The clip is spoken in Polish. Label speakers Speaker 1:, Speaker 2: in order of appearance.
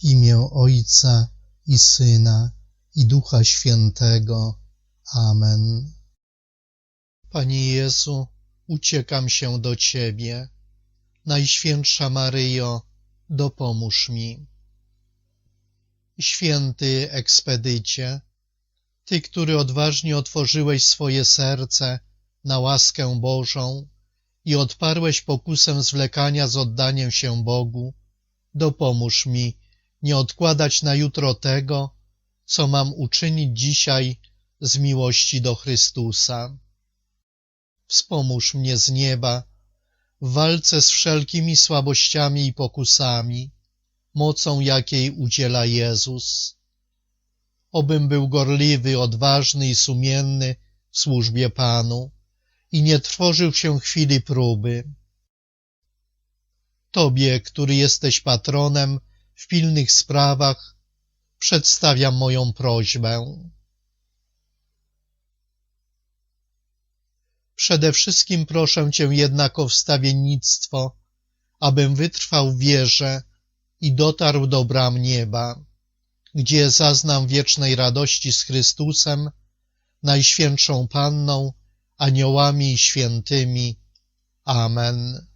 Speaker 1: W imię Ojca i Syna i Ducha Świętego. Amen. Panie Jezu, uciekam się do Ciebie. Najświętsza Maryjo, dopomóż mi. Święty ekspedycie, Ty, który odważnie otworzyłeś swoje serce na łaskę Bożą i odparłeś pokusę zwlekania z oddaniem się Bogu, dopomóż mi nie odkładać na jutro tego, co mam uczynić dzisiaj z miłości do Chrystusa. Wspomóż mnie z nieba w walce z wszelkimi słabościami i pokusami, mocą jakiej udziela Jezus. Obym był gorliwy, odważny i sumienny w służbie Panu i nie trwożył się chwili próby. Tobie, który jesteś patronem w pilnych sprawach, przedstawiam moją prośbę. Przede wszystkim proszę Cię jednak o wstawiennictwo, abym wytrwał w wierze i dotarł do bram nieba, gdzie zaznam wiecznej radości z Chrystusem, Najświętszą Panną, aniołami i świętymi. Amen.